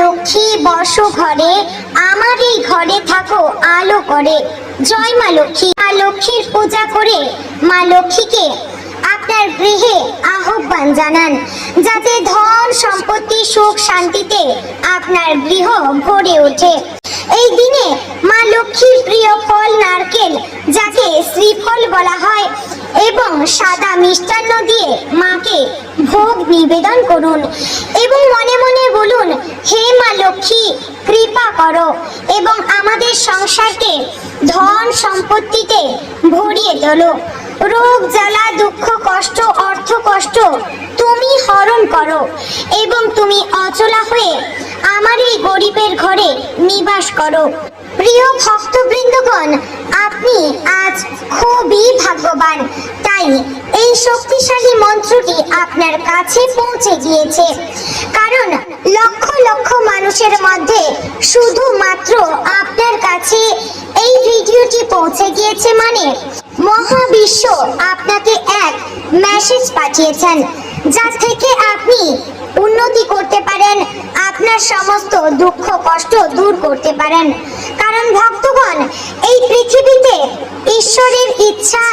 লক্ষ্মী বর্ষ ঘরে আমার এই ঘরে থাকো, আলো করে। জয় মা লক্ষ্মী। মা লক্ষ্মীর পূজা করে, মা লক্ষ্মীকে আপনার গৃহে আহ্বান জানান, যাতে ধন, সম্পত্তি, সুখ, শান্তিতে আপনার গৃহ ভরে ওঠে। এই দিনে মা লক্ষ্মীর প্রিয় ফল নারকেল, যাকে শ্রীফল বলা হয়, এবং সাদা মিষ্টান্ন দিয়ে মাকে ভোগ নিবেদন করুন। এবং মনে মনে বলুন, হে মা লক্ষ্মী, কৃপা করো, এবং আমাদের সংসারকে ধন সম্পত্তিতে ভরিয়ে তোলো। রোগ, জ্বালা, দুঃখ, কষ্ট, অর্থ কষ্ট তুমি হরণ করো, এবং তুমি অচলা এই ঘরে নিবাস করো। প্রিয় ভক্তবৃন্দগণ, আপনি আজ খুবই ভাগ্যবান। তাই এই শক্তিশালী মন্ত্রটি আপনার কাছে পৌঁছে গিয়েছে। কারণ লক্ষ লক্ষ মানুষের মধ্যে শুধুমাত্র আপনার কাছে এই ভিডিওটি পৌঁছে গিয়েছে মানে মহাবিশ্ব আপনাকে এক মেসেজ পাঠিয়েছেন যা থেকে আপনি উন্নতি করতে পারেন, আপনার সমস্ত দুঃখ, কষ্ট দূর করতে পারেন। কারণ ভক্তগণ, এই পৃথিবীতে ঈশ্বরের ইচ্ছা,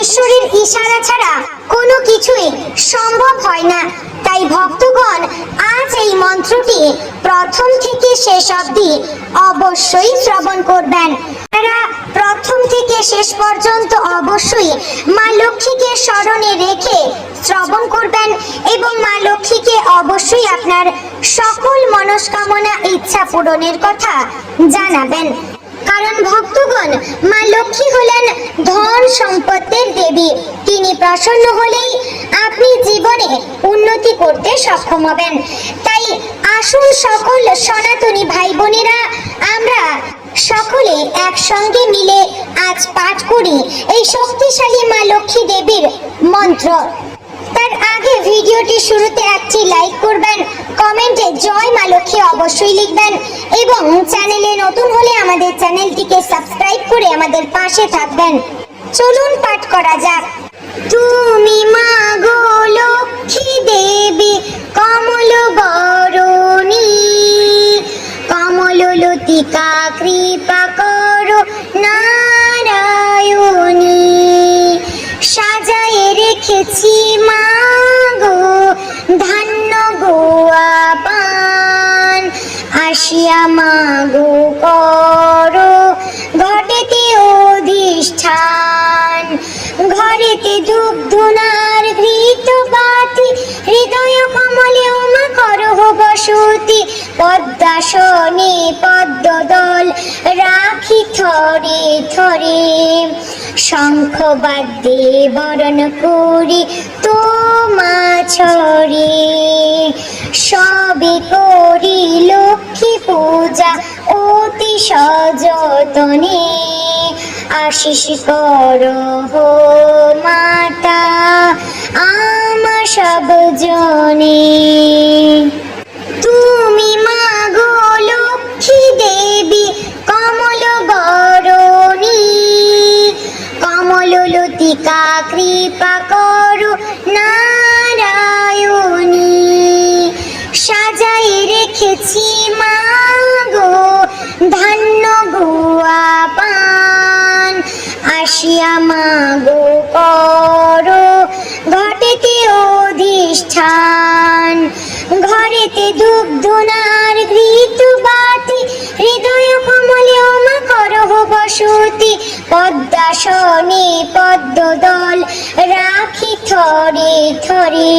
ঈশ্বরের ইশারা ছাড়া কোনো কিছুই সম্ভব হয় না। তাই ভক্তগণ, আজ এই মন্ত্রটি প্রথম থেকে শেষ অবধি অবশ্যই শ্রবণ করবেন। তারা প্রথম থেকে শেষ পর্যন্ত অবশ্যই মা লক্ষ্মীকে স্মরণে রেখে শ্রবণ করবেন এবং মা লক্ষ্মীকে অবশ্যই আপনার সকল মনস্কামনা, ইচ্ছা পূরণের কথা জানাবেন। কারণ ভক্তগণ, মা লক্ষ্মী হলেন ধন সম্পত্তির দেবী। তিনি প্রসন্ন হলেই আপনি জীবনে উন্নতি করতে সক্ষম হবেন। তাই আসুন সকল সনাতনী ভাই বোনেরা আমরা সকলে একসঙ্গে মিলে আজ পাঠ করি। এই শক্তিশালী মা লক্ষ্মী দেবীর মন্ত্র। তার আগে ভিডিওটি শুরুতে একটি লাইক করবেন, কমেন্টে জয় মা লক্ষ্মী অবশ্যই লিখবেন এবং চ্যানেলে নতুন হলে আমাদের চ্যানেলটিকে সাবস্ক্রাইব করে আমাদের পাশে থাকবেন। চলুন পাঠ করা যাক। তুমি মা গো লক্ষ্মী দেবী, কমল বরণী, কমল লতিকা কৃপা করো নারায়ণী। সাজায়ে রেখেছি মা গো ধান্য গোয়া পান। আসিয়া মা গো করো, ঘটেতে অধিষ্ঠান। ঘরেতে ধূপ ঘৃত বাতি, হৃদয় কমলে উমা করহ বসতি। পদ্মাসনে পদ্মদল, রাখি থরে থরে। শঙ্খ বাদ্যে বরণ করি তোমা ছড়ে। সবে করি লক্ষ্মী পূজা অতি সযতনে। আশিস কর হো মাতা, আমার সব জনে। তুমি মা গো লক্ষ্মী দেবী, কমল বরণী। কমল লতিকা কৃপা করো নারায়ণী। সাজাই রেখেছি মা গো ধান্য গোয়া পান। আসিয়া মা গো করো ঘটেতে অধিষ্ঠান। ঘরেতে ধূপ ধুনার ঘৃত বাতি হৃদয় কমলে ওমা করহ বসতি পদ্মাসনে পদ্মদল রাখি থরে থরে।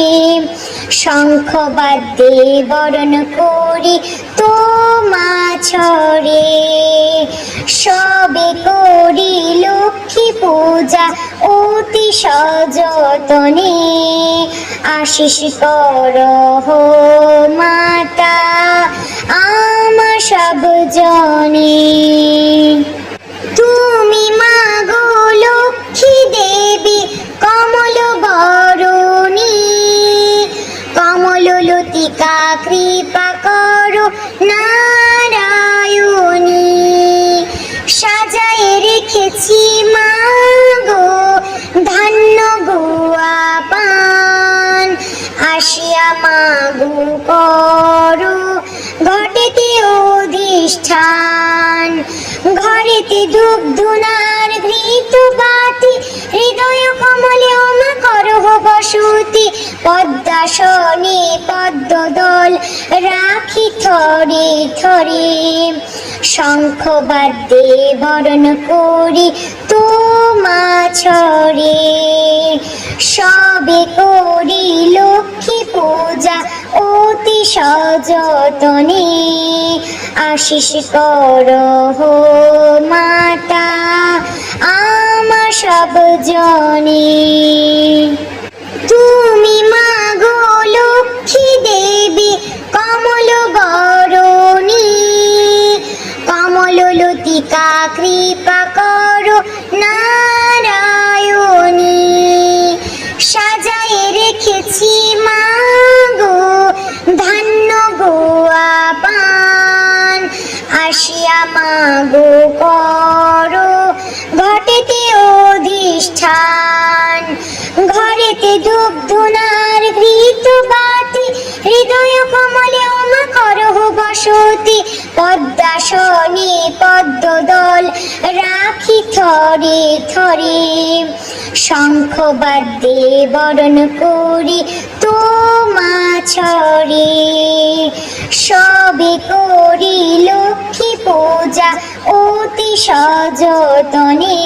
শঙ্খ বাদ্যে বরণ করি তোমা ছড়ে সবে করি লক্ষ্মী পূজা অতি সযতনে। আশিস কর মাতা, আমার সব জনে। হয়েছি মা গো ধান্য গুয়াপান আসিয়া মা গো করু, ঘটেতে অধিষ্ঠান। ঘরেতে ধূপ ধুনার ঘৃত বাতি, হৃদয় কমলে ওমা করহ বসতি। পদ্মাসনি পদ্ম দল রাখি থরে থরে। শঙ্খ বাদ্যে বরণ করি তোমা ছড়ে সবে করি লক্ষ্মী পূজা অতি সযতনে। আশিস কর মাতা, আমার সব জনে। তুমি মাগো লক্ষ্মী দেবী, কমল বরণী। কমল লতিকা কৃপা করো নারায়ণী। সাজায় রেখেছি মাগো ধান্য গোয়া পান। আসিয়া মাগো করো ঘটেতে অধিষ্ঠান। ঘরেতে ধূপ ধুনার বাতি, হৃদয় কমলে ওমা করহ বসতি। পদ্মাসনে পদ্মদল রাখি থরে থরে। শঙ্খ বাদ্যে বরণ করি তোমা ছড়ে সবে করি লক্ষ্মী পূজা অতি সযতনে।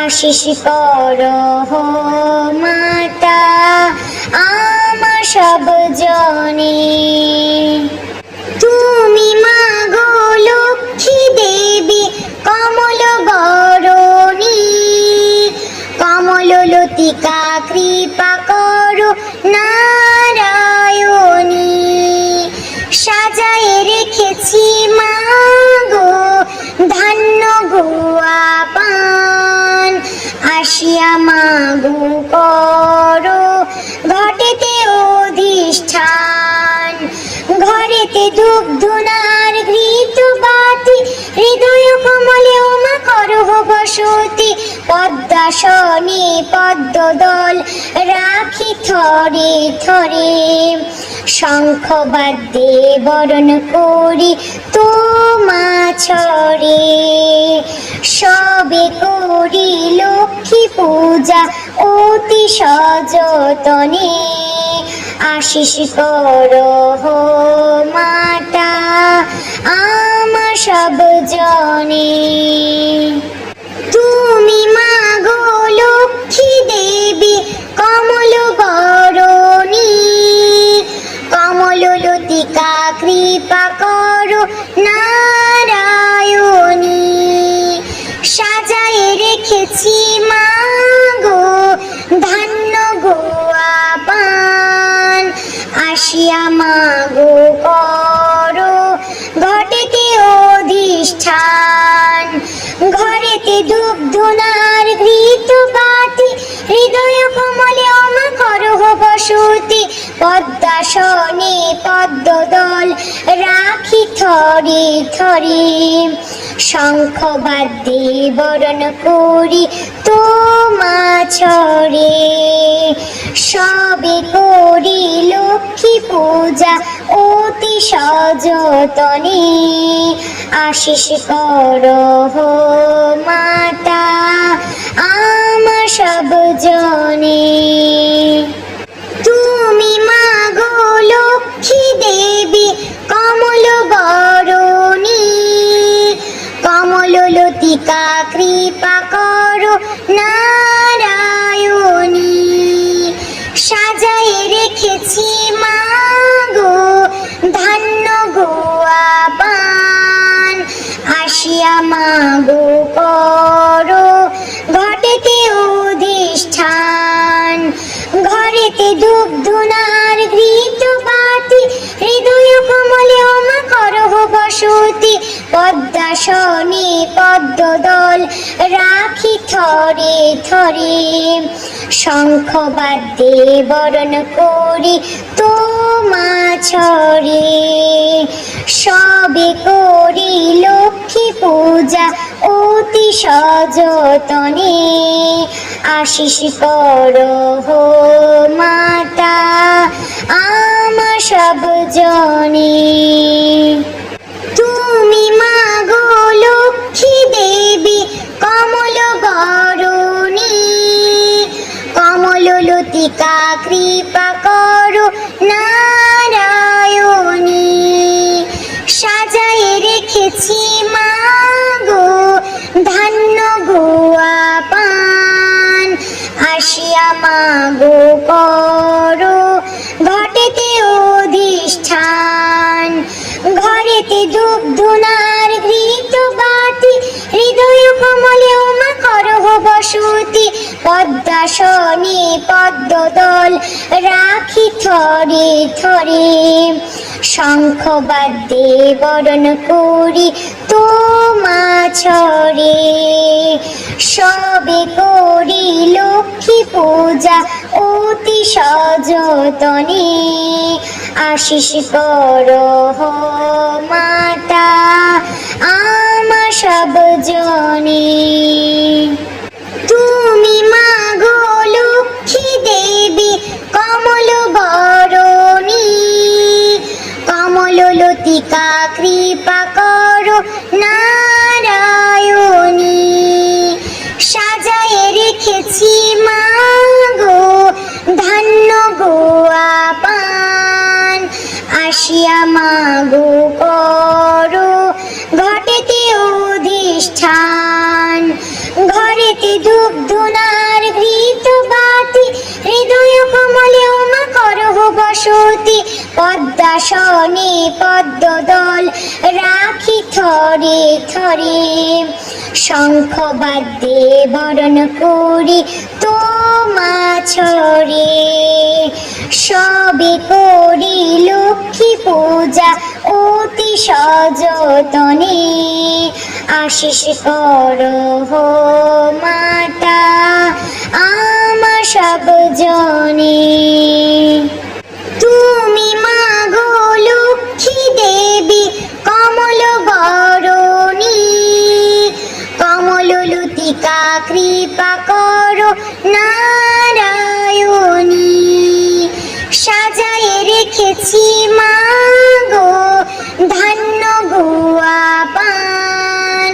আশিস কর মাতা, আমার সব জনে। তুমি মাগো লক্ষ্মী দেবী কৃপা করো নারায়ণী। সাজায় রেখেছি মাগো ধান্য গোয়া পান। আসিয়া মাগো করো ঘরেতে ধূপ ধুনার ঘৃত বাতি, হৃদয় কমলে ওমা করহ বসতি পদ্মাসনে পদ্মদল রাখি থরে থরে। শঙ্খ বাদ্যে বরণ করি তোমা ছড়ে সবে করি লক্ষ্মী পূজা অতি সযতনে। আশিস কর মাতা, আমার সব জনে। তুমি মাগো লক্ষ্মী দেবী, কমল বরণী। কমল লতিকা কৃপা করো নারায়ণী। সাজায় রেখেছি আসিয়া মাগো করো। ঘটেতে অধিষ্ঠান, ঘরেতে ধূপ ধুনার ঘৃত বাতি হৃদয় কমলে অমা করহ বসতি। পদ্মাসনে পদ্মদল রাখি থরে থরে। শঙ্খ বরণ করি তোমা ছড়ে। সবে করি লক্ষ্মী পূজা অতি সযতনে। আশিস কর মাতা, আমার সব জনে। তুমি মাগো লক্ষ্মী দেবী, কমল বরণী। লতিকা কৃপা করো নারায়ণী। সাজায় রেখেছি মাগো ধান্য গোয়া পান। আসিয়া মাগো করো ঘটেতে অধিষ্ঠান। ঘরেতে ধূপ ধুনার ঘৃত বাতি হৃদয় কমলে বসতি পদ্মাসনে পদ্মদল রাখি থরে থরে। শঙ্খ বাদ্যে বরণ করি তোমা ছড়ে সবে করি লক্ষ্মী পূজা অতি সযতনে। আশিস কর মাতা, আমার সব জনে। তুমি মা কমল গরণী কমল কৃপা করো নারায়ণী। সাজায় রেখেছি মা গো ধান্য গোয়া পান। আসিয়া মাগো কর ঘরেতে ধূপ ধুনার ঘৃত বাতি, হৃদয় কমলে উমা করহ বসতি। পদ্মাসনে পদ্মদল রাখি থরে থরে। শঙ্খ বাদ্যে বরণ করি তোমা ছড়ে সবে করি লক্ষ্মী পূজা অতি সযতনে। আশিস কর মাতা আমা সব জনে। তুমি মাগো লক্ষ্মী দেবী, কমল বরণী। কমল লতিকা কৃপা করো, নারায়ণী। আসিয়া মাগো করো। ঘটেতে অধিষ্ঠান, ঘরেতে ধূপ ধুনার ঘৃত বাতি, হৃদয় কমলে উমা করহ বসতি পদ্মাসনে পদ্মদল রাখি থরে থরে। শঙ্খ বাদ্যে বরণ করি তোমা ছড়ে সবে করি লক্ষ্মী পূজা অতি সযতনে। আশিস কর মাতা আমা সব জনে। তুমি মাগো লতিকা কৃপা করো নারায়ণী। সাজায় রেখেছি মাগো ধান্য গুয়া পান।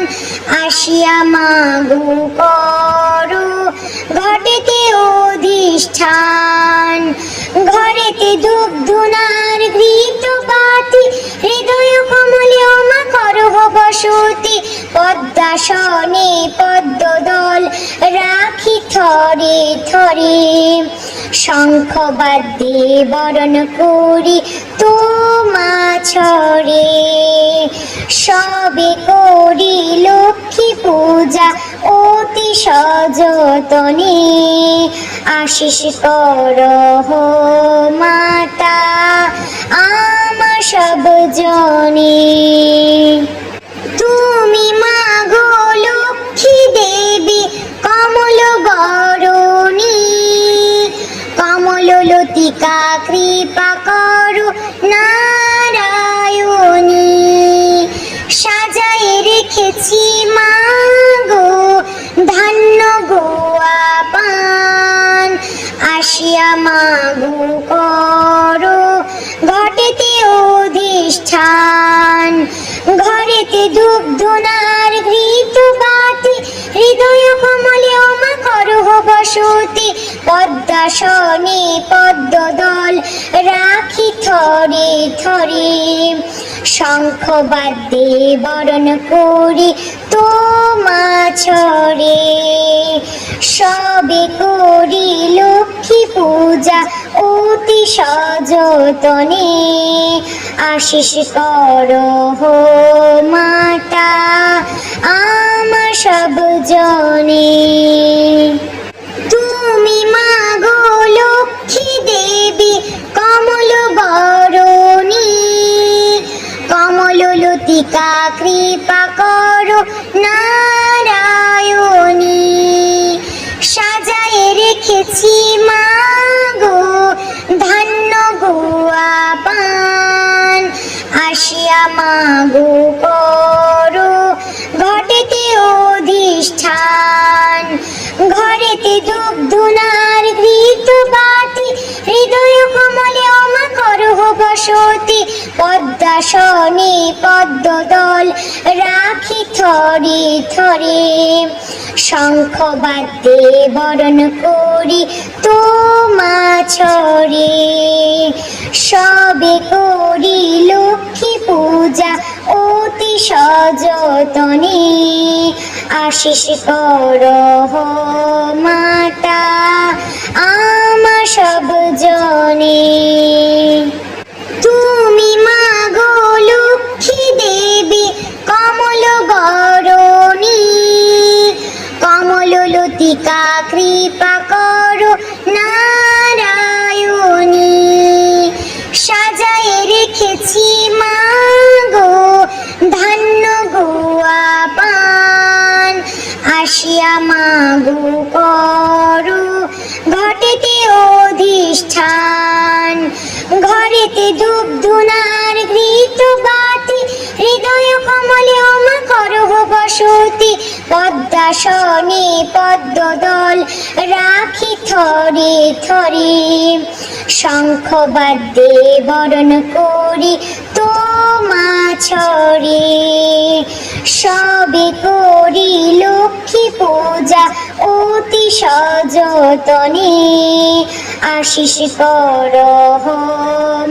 আসিয়া মাগো করো ঘটেতে অধিষ্ঠান। ঘরেতে ধূপ ধুনার বাতি হৃদয় কমলে অমা করহ বসতি পদ্মদল রাখি থরে থরে শঙ্খ বাদ্যে বরণ করি, তোমা ছড়ে। সবে করি লক্ষ্মী পূজা অতি সযতনে। আশিস কর মাতা আমা সব জনে। তুমি মাগো লক্ষ্মী দেবী কমল বরণী কমল লতিকা কৃপা করো নারায়ণী। সাজায় রেখেছি মাগো ধান্য গোয়া পান। আসিয়া মাগো করো ঘটেতে অধিষ্ঠান। ঘরেতে ধূপ ধুনার ঘৃত বাতি হৃদয় কমলে অমা করহ বসতি পদ্মাসনে পদ্মদল রাখি থরে থরে। শঙ্খ বাদ্যে বরণ করি তোমা ছড়ে। সবে করি লক্ষ্মী পূজা অতি সযতনে। আশিস কর মাতা আমা সব জনে। লতিকা কৃপা করো নারায়ণী। সাজায় রেখেছি মাগো ধান্য গুয়া পান। আসিয়া মাগো করো ঘটেতে অধিষ্ঠান। ঘরেতে ধূপ ধুনার ঘৃত বাতি হৃদয় বসতি পদ্মাসনে পদ্মদল রাখি থরে থরে। শঙ্খ বাদ্যে বরণ করি তোমা ছড়ে সবে করি লক্ষ্মী পূজা অতি সযতনে। আশিস কর মাতা, আমার সব জনে। তুমি মা কৃপা করো নারায়ণী। সাজায় রেখেছি মা গো গোয়া পান। আসিয়া মা করো, ঘটেতে অধিষ্ঠান। ঘরেতে ধূপ ধুনার গৃহীত বাতি, হৃদয় কমলে অমা করহ বসতি পদ্মাসনে পদ্মদল রাখি থরি থরি। শঙ্খ বাদ্যে বরণ করি তোমা ছড়ে সবে করি লক্ষ্মী পূজা অতি সযতনে। আশিস কর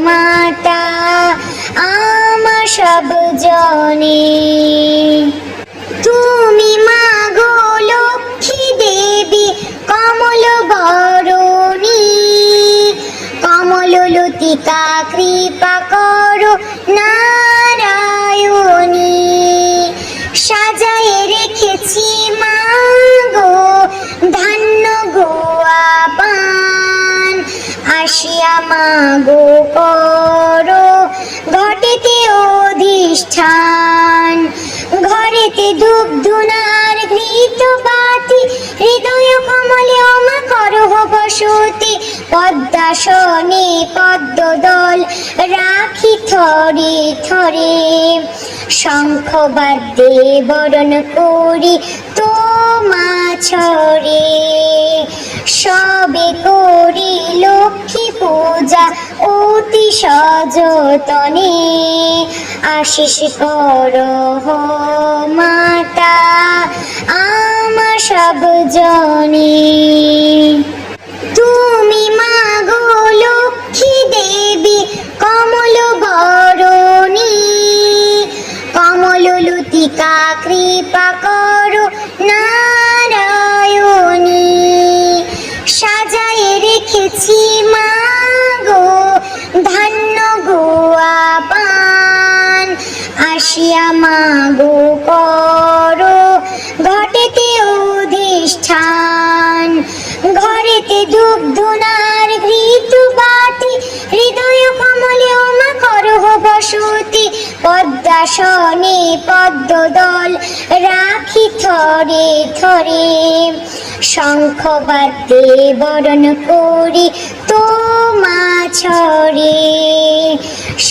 মাতা, আমার সব জনে। তুমি মা লক্ষ্মী দেবী, কমল লতিকা কৃপা করো নারায়ণী। সাজায় রেখেছি মা গো ধান্য গোয়া পান। আসিয়া মা গো করো ঘটেতে অধিষ্ঠান। ঘরেতে ধূপ ধুনার ঘৃত বাতি, হৃদয় কমলে অমা করহ বসতি পদ্মাসনে পদ্মদল রাখি থরে থরে। শঙ্খ বাদ্যে বরণ করি তোমা ছড়ে সবে করি লক্ষ্মী পূজা অতি সযতনে আশিস কর মাতা, আমার সব জনে। তুমি মা গো লক্ষ্মী দেবী, কমল বরণী। কমল লতিকা কৃপা করো নারায়ণী। সাজায় রেখেছি মা গো ধান্য গোয়া পান আসিয়া মা গো করো ঘটেতে অধিষ্ঠান ঘরেতে ধূপ ধুনার ঘৃত হৃদয় কমলে ওমা করহ বসতি পদ্মাসনে পদ্মদল রাখি থরে থরে শঙ্খ বাদ্যে বরণ করি ছড়ে।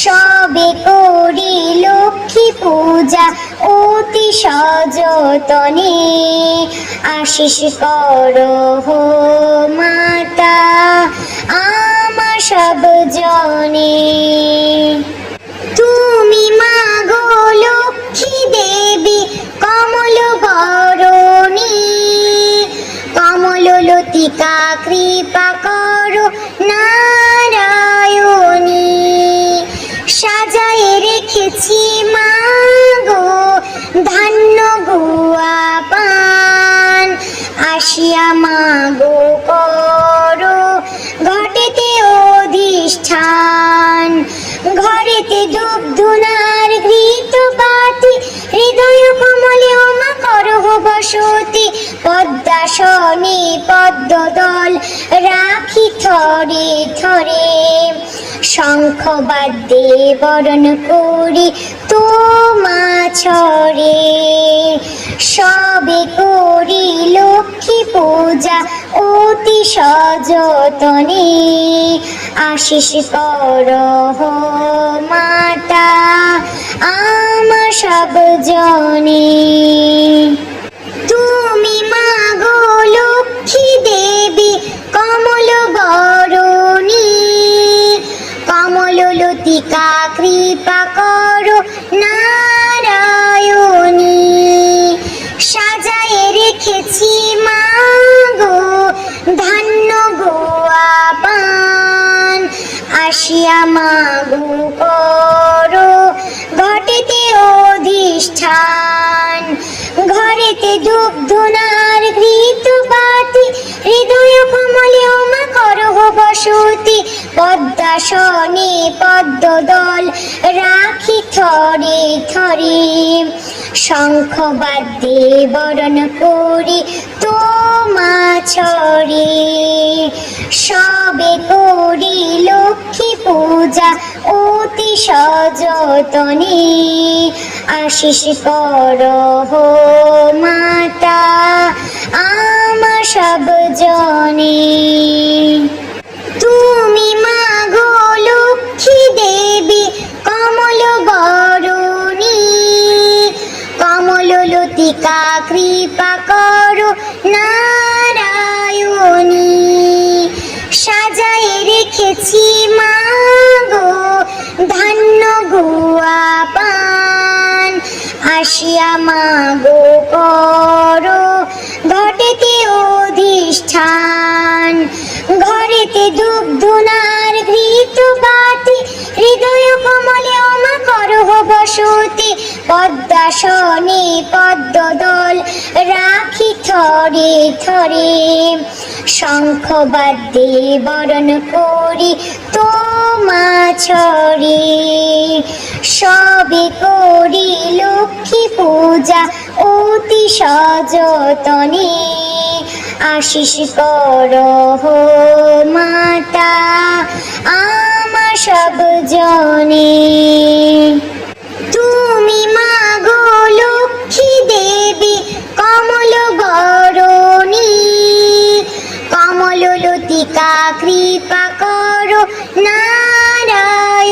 সবে করি লক্ষ্মী পূজা অতি সযতনে। আশিস কর মাতা, আমার সব জনে। তুমি মা গো লক্ষ্মী দেবী, কমল বরণী কমল লতিকা কৃপা করো রেখেছি মা গো ধান্য গুয়া পান। আসিয়া মা গো করো, ঘটেতে অধিষ্ঠান। ঘরেতে ধূপ ধুনার ঘৃত হৃদয় কমলে ওমা করহ বসতি। পদ্মাসনে পদ্মদল রাখি থরে থরে। শঙ্খ বাদ্যে বরণ করি তোমা ছড়ে। সবে করি লক্ষ্মী পূজা অতি সযতনে। আশিস কর মাতা, আমার সব জনে। তুমি মা গো লক্ষ্মী দেবী, কমল বরণী লতিকা কৃপা করো নারায়ণী। সাজায়ে রেখেছি মা গো ধান্য গোয়া পান। আসিয়া মাগো করো ঘটেতে অধিষ্ঠান। ঘরেতে দুগ্ধনার ঘৃত বাতি হৃদয় কমলে বসতি পদ্মাসনে পদ্মদল রাখি থরে থরে। শঙ্খ বাদ্যে বরণ করি তোমা ছড়ে সবে করি লক্ষ্মী পূজা অতি সযতনে। আশিস কর মাতা, আমার সব জনে। তুমি মা গো লক্ষ্মী দেবী কৃপা করো নারায়ণী। সাজায়ে রেখেছি মা গো ধান্য গুয়া পান। আসিয়া মা গো করো ঘটেতে অধিষ্ঠান। ঘরেতে দুনার ঘৃত বাতি হৃদয় কমলে অমা করহ বসতি পদ্মাসনে পদ্মদল রাখি থরে থরে। শঙ্খ বাদ্যে বরণ করি তোমা ছড়ে সবে করি লক্ষ্মী পূজা অতি সযতনে। আশিস কর জনে। তুমি মা গো লক্ষ্মী দেবী, কমল বরণী কমল লতিকা কৃপা করো নারায়ণী।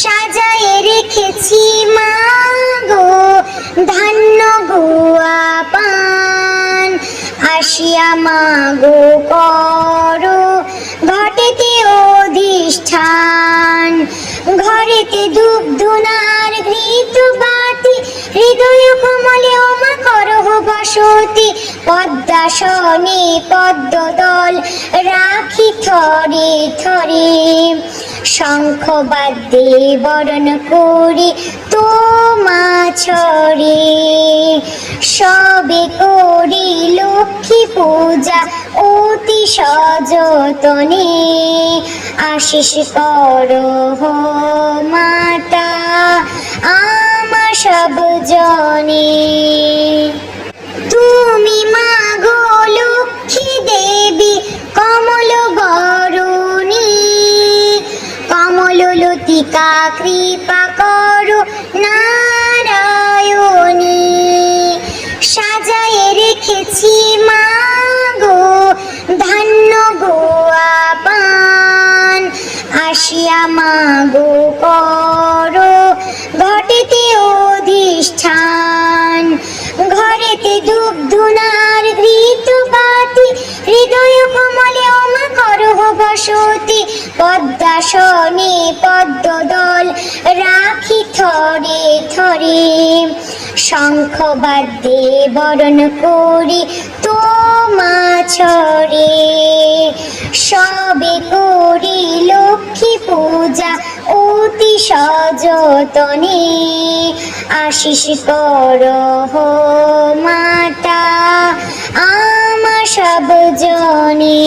সাজায়ে রেখেছি মা গো ধান্য গুয়া পান। আসিয়া মা গো করো অধিষ্ঠান ঘরেতে দুগ্ধনার ঘৃত বাতি, হৃদয় কমলে ওমা করহ বসতি পদ্মাসনে পদ্মদল রাখি থরে থরে। শঙ্খ বাদ্যে বরণ করি, তোমা ছড়ে। সবে করি লক্ষ্মী পূজা, অতি সযতনে। আশিস কর মাতা, আমার সব জনে। তুমি মা গো লক্ষ্মী দেবী, কমল বরণী। কমল লতিকা কৃপা করো নারায়ণী। সাজায়ে রেখেছি মা গো ধান্য গোয়া পান। আসিয়া মা গো করো ঘটেতে অধিষ্ঠান। ঘরেতে দুগ্ধনার ঘৃত বাতি, হৃদয় অমা করহ বসতি, পদ্মাসনে পদ্মদল রাখি থরে থরে। শঙ্খ বাদ্যে বরণ করি তোমা ছড়ে সবে করি লক্ষ্মী পূজা অতি সযতনে। আশিস কর মাতা, আমার সব জনে।